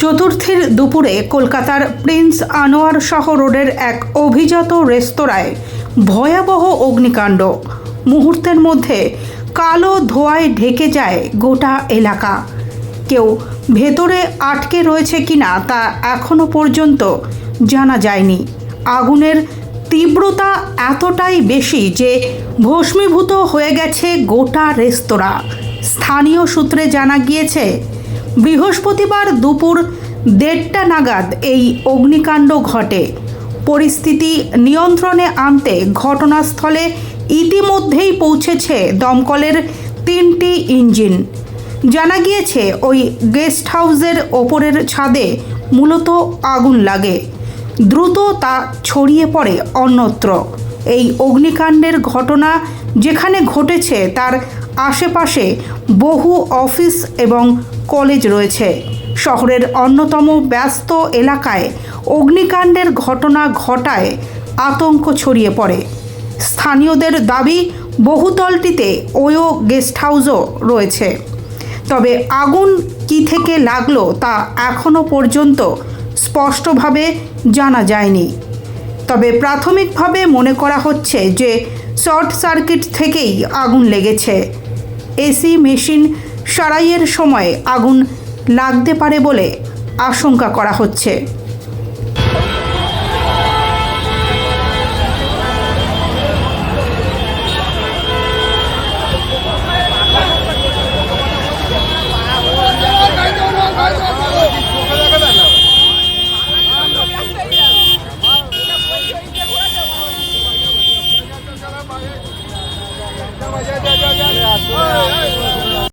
চতুর্থীর দুপুরে কলকাতার প্রিন্স আনোয়ার শাহ রোডের এক অভিজাত রেস্তোরাঁয় ভয়াবহ অগ্নিকাণ্ড। মুহূর্তের মধ্যে কালো ধোঁয়ায় ঢেকে যায় গোটা এলাকা। কেউ ভেতরে আটকে রয়েছে কিনা তা এখনও পর্যন্ত জানা যায়নি। আগুনের তীব্রতা এতটাই বেশি যে ভস্মীভূত হয়ে গেছে গোটা রেস্তোরাঁ। স্থানীয় সূত্রে জানা গিয়েছে বৃহস্পতিবার দুপুর দেড়টা নাগাদ এই অগ্নিকাণ্ড ঘটে। পরিস্থিতি নিয়ন্ত্রণে আনতে ঘটনাস্থলে ইতিমধ্যেই পৌঁছেছে দমকলের তিনটি ইঞ্জিন। জানা গিয়েছে, ওই গেস্ট হাউসের ওপরের ছাদে মূলত আগুন লাগে। দ্রুত তা ছড়িয়ে পড়ে অন্যত্র। এই অগ্নিকাণ্ডের ঘটনা যেখানে ঘটেছে, তার আশেপাশে বহু অফিস এবং কলেজ রয়েছে। শহরের অন্যতম ব্যস্ত এলাকায় অগ্নিকাণ্ডের ঘটনা ঘটায় আতঙ্ক ছড়িয়ে পড়ে। স্থানীয়দের দাবি বহুতলটিতে ওয়ো গেস্ট হাউসও রয়েছে। তবে আগুন কি থেকে লাগল তা এখনও পর্যন্ত স্পষ্টভাবে জানা যায়নি। তবে প্রাথমিকভাবে মনে করা হচ্ছে যে শর্ট সার্কিট থেকেই আগুন লেগেছে। এসি মেশিন সারাইয়ের সময় আগুন লাগতে পারে বলে আশঙ্কা করা হচ্ছে Yeah, yeah, yeah.